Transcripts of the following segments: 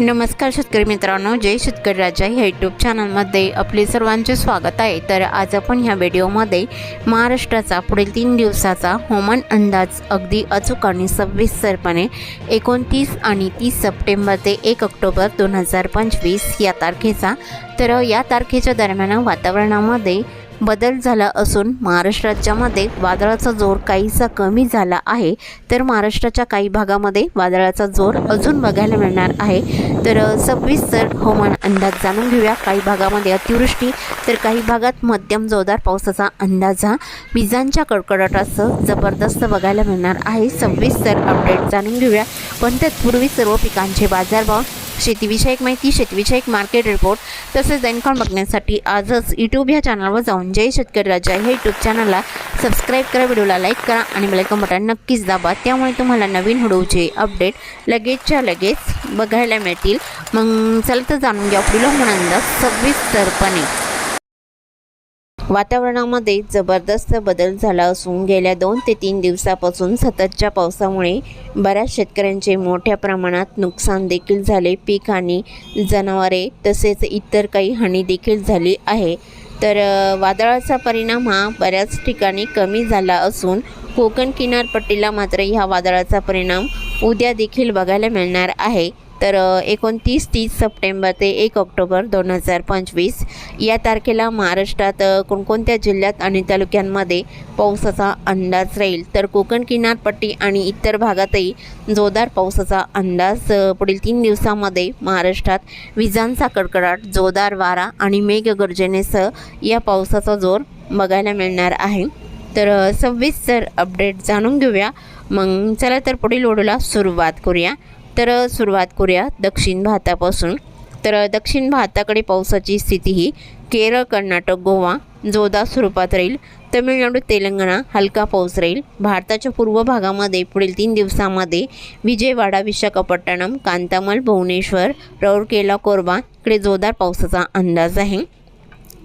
नमस्कार शेतकरी मित्रांनो जय शेतकरी राजा ह्या यूट्यूब चॅनलमध्ये आपले सर्वांचे स्वागत आहे. तर आज आपण ह्या व्हिडिओमध्ये महाराष्ट्राचा पुढील तीन दिवसाचा हवामान अंदाज अगदी अचूक आणि सविस्तरपणे एकोणतीस आणि तीस सप्टेंबर ते एक ऑक्टोबर दोन हजार पंचवीस या तारखेचा. तर या तारखेच्या दरम्यान वातावरणामध्ये बदल झाला असून महाराष्ट्र राज्यामध्ये वादळाचा जोर काहीसा कमी झाला आहे. तर महाराष्ट्राच्या काही भागामध्ये वादळाचा जोर अजून बघायला मिळणार आहे. तर सविस्तर हवामान अंदाज जाणून घेऊया. काही भागामध्ये अतिवृष्टी तर काही भागात मध्यम जोरदार पावसाचा अंदाज. हा विजांच्या कडकडाटासह जबरदस्त बघायला मिळणार आहे. सविस्तर अपडेट जाणून घेऊया. पण तत्पूर्वी सर्व पिकांचे बाजारभाव शेतीविषयक माहिती शेतीविषयक मार्केट रिपोर्ट तसेच दैनकॉन बघण्यासाठी आजच यूट्यूब ह्या चॅनलवर जाऊन जय शेतकरी राजा. हे यूट्यूब चॅनलला सबस्क्राईब करा व्हिडिओला लाईक करा आणि बेलायकन बटन नक्कीच दाबा. त्यामुळे तुम्हाला नवीन व्हिडिओचे अपडेट लगेचच्या लगेच बघायला मिळतील. मग चला तर जाणून घ्या पुढील हवामान सविस्तरपणे. वातावरणामध्ये जबरदस्त बदल झाला असून गेल्या दोन ते तीन दिवसापासून सततच्या पावसामुळे बऱ्याच शेतकऱ्यांचे मोठ्या प्रमाणात नुकसान देखील झाले. पीक आणि जनावरे तसेच इतर काही हानी देखील झाली आहे. तर वादळाचा परिणाम हा बऱ्याच ठिकाणी कमी झाला असून कोकण किनारपट्टीला मात्र ह्या वादळाचा परिणाम उद्या देखील बघायला मिळणार आहे. तर एकोणतीस तीस सप्टेंबर ते एक ऑक्टोबर दोन हजार पंचवीस या तारखेला महाराष्ट्रात कोणकोणत्या जिल्ह्यात आणि तालुक्यांमध्ये पावसाचा अंदाज राहील? तर कोकण किनारपट्टी आणि इतर भागातही जोरदार पावसाचा अंदाज पुढील तीन दिवसामध्ये महाराष्ट्रात विजांचा कडकडाट जोरदार वारा आणि मेघगर्जनेसह या पावसाचा जोर बघायला मिळणार आहे. तर सव्वीस सर अपडेट जाणून घेऊया. मग चला तर पुढील ओढूला सुरुवात करूया. तर सुरुवात करूया दक्षिण भारतापासून. तर दक्षिण भारताकडे पावसाची स्थिती ही केरळ कर्नाटक गोवा जोरदार स्वरूपात राहील. तमिळनाडू तेलंगणा हलका पाऊस राहील. भारताच्या पूर्व भागामध्ये पुढील तीन दिवसामध्ये विजयवाडा विशाखापट्टणम कांतामल भुवनेश्वर राऊरकेला कोरबा इकडे जोरदार पावसाचा अंदाज आहे.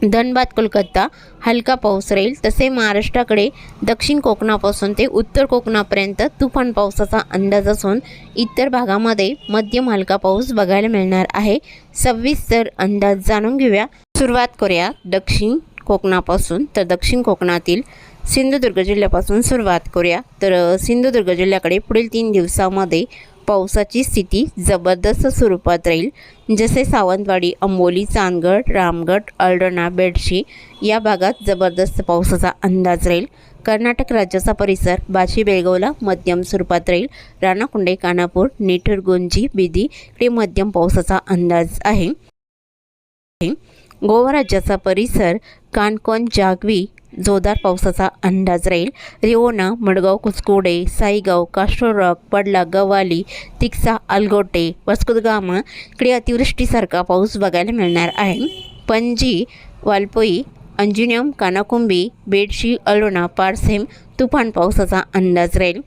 धनबाद कोलकाता. हलका पाऊस राहील. तसे महाराष्ट्राकडे दक्षिण कोकणापासून ते उत्तर कोकणापर्यंत तुफान पावसाचा अंदाज असून इतर भागामध्ये मध्यम हलका पाऊस बघायला मिळणार आहे. सविस्तर अंदाज जाणून घेऊया. सुरुवात करूया दक्षिण कोकणापासून तर दक्षिण कोकणातील सिंधुदुर्ग जिल्ह्यापासून सुरुवात करूया. तर सिंधुदुर्ग जिल्ह्याकडे पुढील तीन दिवसामध्ये पावसाची स्थिती जबरदस्त स्वरूपात राहील. जसे सावंतवाडी अंबोली चांदगड रामगड अल्डणा बेडशी या भागात जबरदस्त पावसाचा अंदाज राहील. कर्नाटक राज्याचा परिसर बाशी बेळगावला मध्यम स्वरूपात राहील. राणाकुंडे कानापूर निठुरगुंजी बिदी इकडे मध्यम पावसाचा अंदाज आहे. गोवा राज्याचा परिसर काणकोण जागवी जोरदार पावसाचा अंदाज राहील. रिओना मडगाव कुसकोडे साईगाव काष्ट्रोरॉक पडला गवाली तिक्सा अलगोटे वस्कुदगामा इकडे अतिवृष्टीसारखा पाऊस बघायला मिळणार आहे. पणजी वालपोई अंजुनियम कानाकुंबी बेडशी अलोना पारसेम तुफान पावसाचा अंदाज राहील.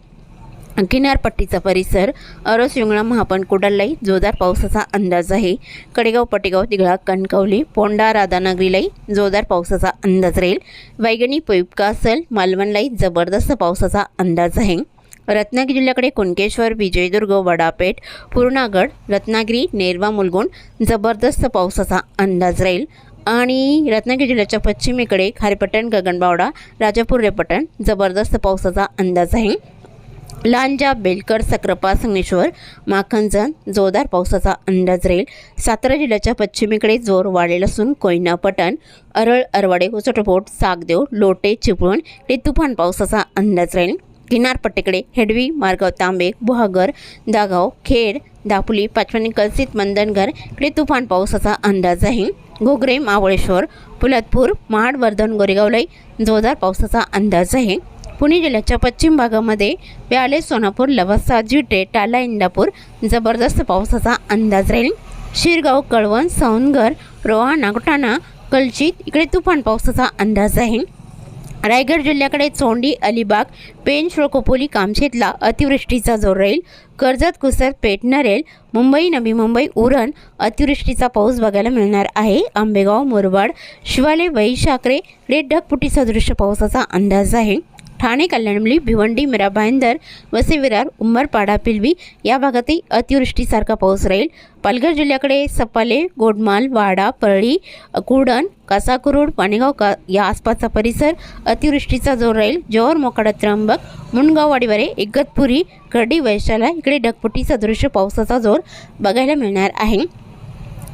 किनारपट्टीचा परिसर अरस युंगळा महापण कुडाललाई जोरदार पावसाचा अंदाज आहे. कडेगाव पटेगाव तिघळा कणकवली पोंडा राधानगरीलाही जोरदार पावसाचा अंदाज राहील. वैगणी कासल मालवणलाही जबरदस्त पावसाचा अंदाज आहे. रत्नागिरी जिल्ह्याकडे कुणकेश्वर विजयदुर्ग वडापेठ पूर्णागड रत्नागिरी नेरवा मुलगुण जबरदस्त पावसाचा अंदाज राहील. आणि रत्नागिरी जिल्ह्याच्या पश्चिमेकडे खारेपट्टण गगनबावडा राजापूर रेपटण जबरदस्त पावसाचा अंदाज आहे. लांजा बेलकर सक्रापा संगमेश्वर माखनजन जोरदार पावसाचा अंदाज राहील. सातारा जिल्ह्याच्या पश्चिमेकडे जोर वाढलेला असून कोयना पटण अरळ अरवाडे उचटपोट सागदेव लोटे चिपळूण इकडे तुफान पावसाचा अंदाज राहील. किनारपट्टीकडे हेडवी मार्गाव तांबे बुहागर दागाव खेड दापोली पाचवणी कलसित मंदनगर इकडे तुफान पावसाचा अंदाज आहे घोगरे मावळेश्वर पुलतपूर महाड वर्धन गोरेगावलाई जोरदार पावसाचा अंदाज आहे पुणे जिल्ह्याच्या पश्चिम भागामध्ये व्याले सोनापूर लवासा जिटे टाला इंदापूर जबरदस्त पावसाचा अंदाज राहील. शिरगाव कळवण सौनगर रोहा नागटाणा कलचित इकडे तुफान पावसाचा अंदाज आहे रायगड जिल्ह्याकडे चोंडी अलिबाग पेन श्रोकोपोली कामशेतला अतिवृष्टीचा जोर राहील. कर्जत कुसर पेठ नरेल मुंबई नवी मुंबई उरण अतिवृष्टीचा पाऊस बघायला मिळणार आहे. आंबेगाव मुरबाड शिवाले वैशाकरे इकडे ढगफुटी सदृश्य पावसाचा अंदाज आहे ठाणे कल्याणमली भिवंडी मिरा भाईंदर वसे विरार उंबरपाडा पिलवी या भागातही अतिवृष्टीसारखा पाऊस राहील पालघर जिल्ह्याकडे सपाले गोडमाल वाडा परळी कुडण कासाकुरुड पाणीगाव का या आसपासचा परिसर अतिवृष्टीचा जोर राहील जोहर मोकाडा त्र्यंबक मुंडगाव वाडीवारे इगतपुरी कर्डी वैशाला इकडे ढगपुटीचा दृश्य पावसाचा जोर बघायला मिळणार आहे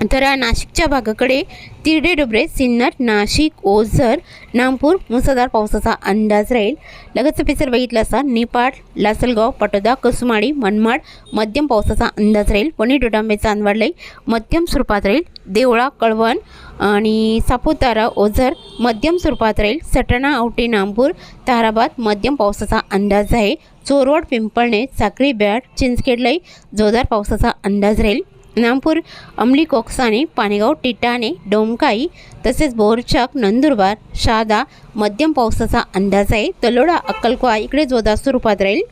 तर नाशिकच्या भागाकडे तिरडे डुबरे सिन्नर नाशिक ओझर नागपूर मुसळधार पावसाचा अंदाज राहील लगतचा पिसर बघितला असता निपाट लासलगाव पटोदा कसुमाडी मनमाड मध्यम पावसाचा अंदाज राहील वणी डोडांबे चांदवाडलाई मध्यम स्वरूपात राहील देवळा कळवण आणि सापुतारा ओझर मध्यम स्वरूपात राहील सटाणा आवटी नागपूर ताराबाद मध्यम पावसाचा अंदाज आहे चोरवड पिंपळणे साक्री बॅट चिंचखेडलाई जोरदार पावसाचा अंदाज राहील नामपूर अंमली कोकसाने पाणेगाव टिटाणे डोमकाई तसेच बोरचक नंदुरबार शादा मध्यम पावसाचा अंदाज आहे. तलोडा अक्कलकोवा इकडे जोरदार स्वरूपात राहील.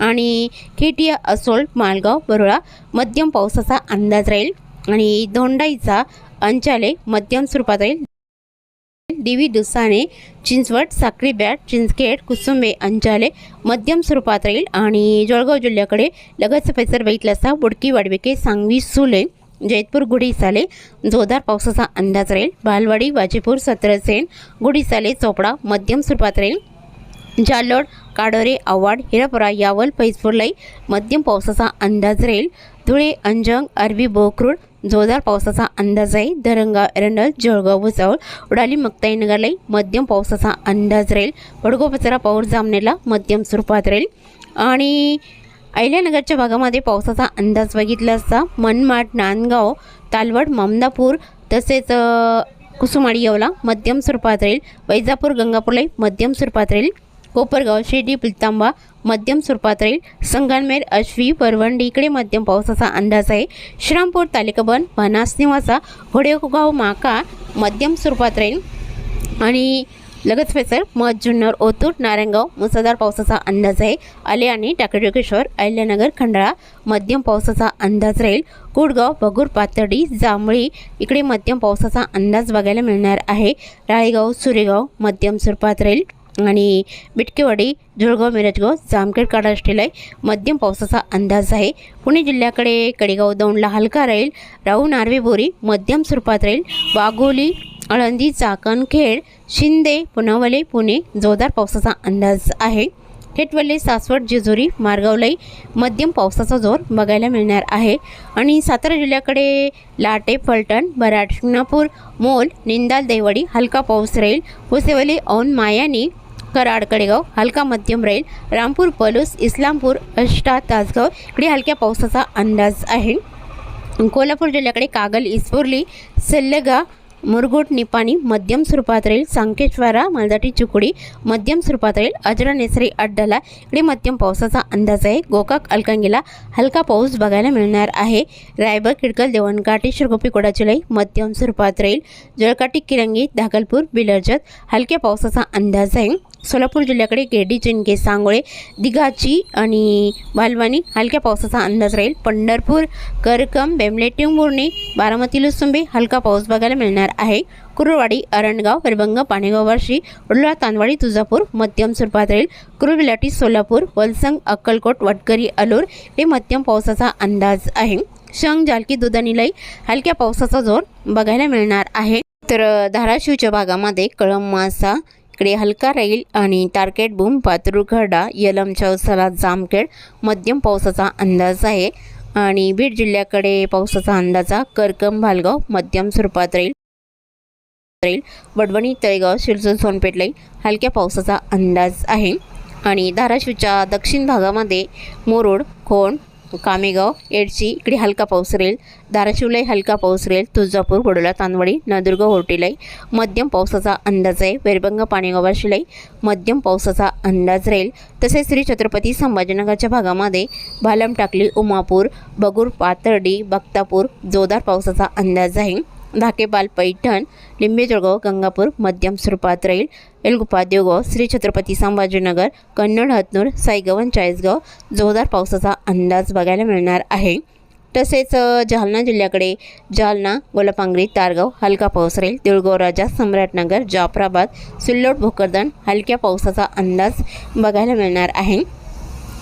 आणि खेटिया असोल मालगाव बरोळा मध्यम पावसाचा अंदाज राहील. आणि दोंडाईचा अंचाले मध्यम स्वरूपात राहील. दिवी दुसाने चिंचवड साक्री बॅट चिंचखेड कुसुंबे अंजाले मध्यम स्वरूपात राहील. आणि जळगाव जिल्ह्याकडे लगतचा परिसर बघितला असता बुडकी वाडविके सांगवी सुले जैतपूर गुढीसाले जोरदार पावसाचा अंदाज राहील. बालवाडी वाजीपूर सत्रसेन गुढीसाले चोपडा मध्यम स्वरूपात राहील. जालोड काडोरे आव्हाड हिरापुरा यावल पैसपूरलाई मध्यम पावसाचा अंदाज राहील. धुळे अंजंग अरबी बोकरूड जोरदार पावसाचा अंदाज आहे दरंगा एरंडल जळगाव भुसावळ उडाली मक्ताईनगरलाई मध्यम पावसाचा अंदाज राहील. वडगोपचरा पाऊर जामनेला मध्यम स्वरूपात राहील. आणि अहिल्यानगरच्या भागामध्ये पावसाचा अंदाज बघितला असता मनमाड नांदगाव तालवड ममदापूर तसेच कुसुमाडी येवला मध्यम स्वरूपात राहील. वैजापूर गंगापूरलाही मध्यम स्वरूपात राहील. कोपरगाव शिर्डी पिलतांबा मध्यम स्वरूपात राहील संगमनेर अश्वी परवंडी इकडे मध्यम पावसाचा अंदाज आहे. श्रामपूर तालिकाबन भनास निवासा घोडेगाव माका मध्यम स्वरूपात राहील आणि लगत फेसर मध जुन्नर ओतूर नारायणगाव मुसळधार पावसाचा अंदाज आहे. आले आणि टाकडेश्वर अहिल्यानगर खंडाळा मध्यम पावसाचा अंदाज राहील. कुडगाव बगूर पातर्डी जांभळी इकडे मध्यम पावसाचा अंदाज बघायला मिळणार आहे. राळेगाव सुरेगाव मध्यम स्वरूपात राहील आणि बिटकेवाडी जळगाव मिरजगाव जामखेड काडाष्टीलाई मध्यम पावसाचा अंदाज आहे. पुणे जिल्ह्याकडे कडेगाव दौंडला हलका राहील. राहू नार्वे बोरी मध्यम स्वरूपात राहील. वाघोली आळंदी चाकणखेड शिंदे पुनावले पुणे जोरदार पावसाचा अंदाज आहे. थेटवल्ले सासवड जेजुरी मार्गावलाई मध्यम पावसाचा जोर बघायला मिळणार आहे. आणि सातारा जिल्ह्याकडे लाटे फलटण बराड शिंगणापूर मोल निंदाल देवडी हलका पाऊस राहील. हुसेवली औन मायानी कराड कडेगाव हलका मध्यम राहील रामपूर पलूस इस्लामपूर अष्टा तासगाव. इकडे हलक्या पावसाचा अंदाज आहे. कोल्हापूर जिल्ह्याकडे कागल इस्पुर्ली सल्लगा मुरगुट निपाणी मध्यम स्वरूपात राहील सांकेश्वरा मालदाटी चुकुडी मध्यम स्वरूपात राहील अजरा नेसरी अड्डाला. इकडे मध्यम पावसाचा अंदाज आहे. गोकाक अलकांगीला हलका पाऊस बघायला मिळणार आहे. रायबा किडकल देवणकाठी शिरगोपी कोडाचुलाई मध्यम स्वरूपात राहील जळकाटी किरंगी धागलपूर बिलर्जत. हलक्या पावसाचा अंदाज आहे. सोलापूर जिल्ह्याकडे गेडी चिंके सांगोळे दिघाची आणि बालवानी हलक्या पावसाचा अंदाज राहील. पंढरपूर करकम बेमले टिंबुर्णी बारामती लुसुंबे हलका पाऊस बघायला मिळणार आहे. कुरुवाडी अरणगाव हरभंग पाणेगाव वार्शी उडला तांदवाडी तुळजापूर मध्यम स्वरूपात राहील. कुरुबिलाटी सोलापूर वलसंग अक्कलकोट वटकरी अलूर हे मध्यम पावसाचा अंदाज आहे. शंग जालकी दुधानीलाई हलक्या पावसाचा जोर बघायला मिळणार आहे. तर धाराशिवच्या भागामध्ये कळम मासा इकडे हलका राहील आणि टार्गेट बूम पात्रुखडा यलम चौसाला जामखेड मध्यम पावसाचा अंदाज आहे. आणि बीड जिल्ह्याकडे पावसाचा अंदाजा करकम भालगाव मध्यम स्वरूपात राहील राहील वडवणी तळेगाव सोनपेठ रईल हलक्या पावसाचा अंदाज आहे. आणि धाराशिवच्या दक्षिण भागामध्ये मोरोड खोण कामेगाव एडची इकडे हलका पाऊस राहील धाराशिवलाही हलका पाऊस राहील तुळजापूर बडोला तांदवडी नदुर्ग होर्टीलाई मध्यम पावसाचा अंदाज आहे. वैरभंगा पाणेगाव शिलाई मध्यम पावसाचा अंदाज राहील. तसेच श्री छत्रपती संभाजीनगरच्या भागामध्ये भालम टाकली उमापूर बगूर पातर्डी बक्तापूर जोरदार पावसाचा अंदाज आहे. धाकेबाल पैठण लिंबेजळगाव गंगापूर मध्यम स्वरूपात राहील एलगुपा देवगाव श्री छत्रपती संभाजीनगर कन्नड हतनूर साईगवन चाळीसगाव जोरदार पावसाचा अंदाज बघायला मिळणार आहे. तसेच जालना जिल्ह्याकडे जालना गोलापांगरी तारगाव हलका पाऊस राहील देऊळगाव राजा सम्राटनगर जाफराबाद सिल्लोड भोकरदन हलक्या पावसाचा अंदाज बघायला मिळणार आहे.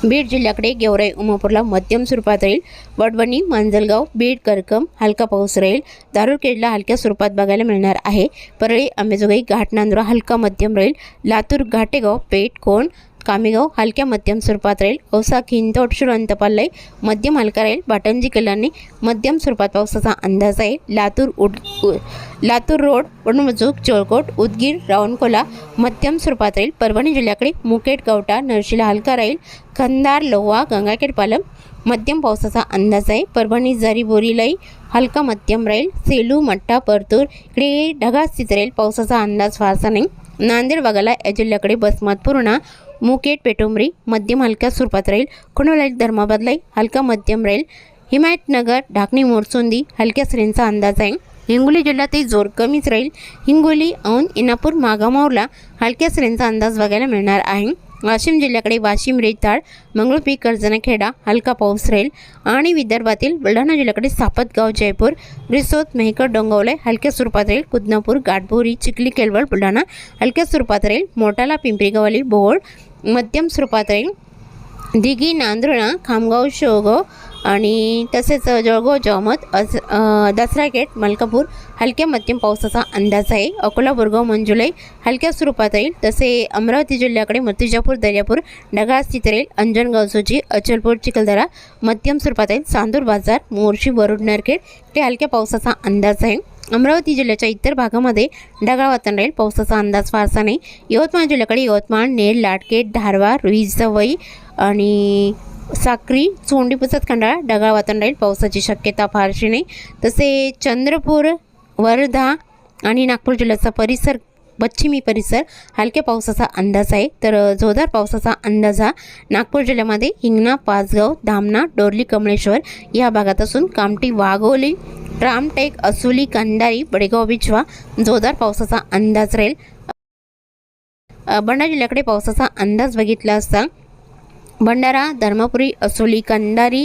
बीड जिल्ह्याकडे गेवराई उमापूरला मध्यम स्वरूपात राहील. वडवणी मांजलगाव बीड करकम हलका पाऊस राहील. दारुरखेडला हलक्या स्वरूपात बघायला मिळणार आहे. परळी अंबेजोगाई घाटनांदुरा हलका मध्यम राहील. लातूर घाटेगाव पेठ कोण कामेगाव हलक्या मध्यम स्वरूपात राहील. औसा खिंतोड अंतपालय मध्यम हलका राहील. बाटंजी कल्याणी मध्यम स्वरूपात पावसाचा अंदाज आहे. लातूर उड लातूर रोड वडमजूक चोळकोट उदगीर रावणकोला मध्यम स्वरूपात राहील. परभणी जिल्ह्याकडे मुकेट गवटा नरशिला हलका राहील. खंदार लोहा गंगाखेड पालम मध्यम पावसाचा अंदाज आहे. परभणी जरी बोरीलाई हलका मध्यम राहील. सेलू मट्टा परतूर इकडे ढगाळ स्थित राहील. पावसाचा अंदाज फारसा नाही. नांदेड वाघाला या जिल्ह्याकडे बसमत पूर्णा मुकेट पेटुंबरी मध्यम हलक्या स्वरूपात राहील. कुणलाई धर्माबादलाई हलका मध्यम राहील. हिमायतनगर ढाकणी मोरसोंदी हलक्या श्रेणीचा अंदाज आहे. हिंगोली जिल्ह्यातही जोर कमीच राहील. हिंगोली औंध इनापूर मागामावला हलक्या सरींचा अंदाज बघायला मिळणार आहे. वाशिम जिल्ह्याकडे वाशिम रेताळ मंगळूरपी कर्जनखेडा हलका पाऊस राहील. आणि विदर्भातील बुलढाणा जिल्ह्याकडे सापतगाव जयपूर रिसोद मेहकर डोंगवले हलक्या स्वरूपात राहील. कुदनापूर गाठबोरी चिखली केलवड बुलढाणा हलक्या स्वरूपात राहील. मोटाला पिंपरी गवाली बोहोळ मध्यम स्वरूपात राहील. दिघी नांदुर्णा खामगाव शेवगाव आणि तसेच जळगाव जळमत अस दसरा गेट मलकापूर हलक्या मध्यम पावसाचा अंदाज आहे. अकोला बोरगाव मंजुलाई हलक्या स्वरूपात राहील. तसे अमरावती जिल्ह्याकडे मूर्तिजापूर दर्यापूर ढगाळ स्थित राहील. अंजनगाव सुची अचलपूर चिखलदरा मध्यम स्वरूपात राहील. चांदूर बाजार मोर्शी वरुड नारखेड ते हलक्या पावसाचा अंदाज आहे. अमरावती जिल्ह्याच्या इतर भागामध्ये ढगाळ वातावरण राहील. पावसाचा अंदाज फारसा नाही. यवतमाळ जिल्ह्याकडे यवतमाळ नेर लाटकेट धारवा रुईजवई आणि साक्री चोंडी पुसत खंडाळा ढगाळ वातावरण राहील. पावसाची शक्यता फारशी नाही. तसे चंद्रपूर वर्धा आणि नागपूर जिल्ह्याचा परिसर पश्चिमी परिसर हलक्या पावसाचा अंदाज आहे. तर जोरदार पावसाचा अंदाज हा नागपूर जिल्ह्यामध्ये हिंगणा पाचगाव धामणा डोरली कमळेश्वर या भागात असून कामटी वाघोली रामटेक असुली कंधारी बडेगाव बिछवा जोरदार पावसाचा अंदाज राहील. भंडारा जिल्ह्याकडे पावसाचा अंदाज बघितला असता भंडारा धर्मपुरी असोली कंधारी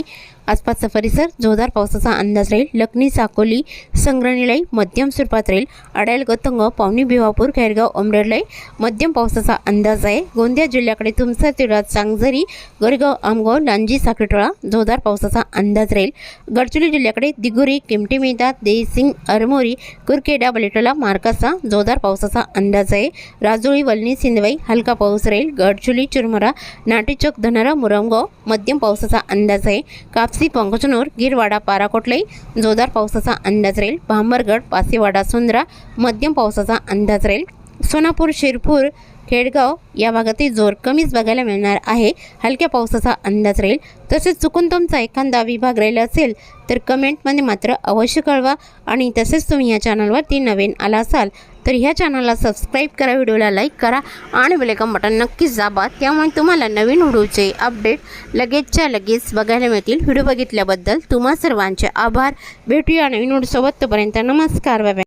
आसपासचा परिसर जोरदार पावसाचा अंदाज राहील. लखनी साकोली संग्रहिणीलाई मध्यम स्वरूपात राहील. अडायल गतंग पावनी भिवापूर खैरगाव अमरेडलाई मध्यम पावसाचा अंदाज आहे. गोंदिया जिल्ह्याकडे तुमसर तिळात सांगझरी गोरेगाव आमगाव लांजी साखरेटोळा जोरदार पावसाचा अंदाज राहील. गडचिरोली जिल्ह्याकडे दिगुरी किमटी मेहता देसिंग अरमोरी कुरखेडा बलेटोला मार्काचा जोरदार पावसाचा अंदाज आहे. राजोळी वलनी सिंदवाई हलका पाऊस राहील. गडचुली चुरमरा नाटेचौक धनारा मुरमगाव मध्यम पावसाचा अंदाज आहे. कापसा पंकचनूर गिरवाडा पाराकोटलाई जोरदार पावसाचा अंदाज राहील. भांबरगड पासेवाडा सुंद्रा मध्यम पावसाचा अंदाज राहील. सोनापूर शिरपूर खेडगाव या भागातही जोर कमीच बघायला मिळणार आहे. हलक्या पावसाचा अंदाज राहील. तसेच चुकून तुमचा एखादा विभाग राहिला असेल तर कमेंटमध्ये मात्र अवश्य कळवा. आणि तसेच तुम्ही या चॅनलवरती नवीन आला असाल तर ह्या चॅनलला सबस्क्राईब करा व्हिडिओला लाईक करा आणि बेलेकम बटन नक्कीच दाबा. त्यामुळे तुम्हाला नवीन व्हिडिओचे अपडेट लगेचच्या लगेच बघायला मिळतील. व्हिडिओ बघितल्याबद्दल तुम्हा सर्वांचे आभार. भेटूया नवीन व्हिडिओसोबत. तोपर्यंत नमस्कार. Bye bye.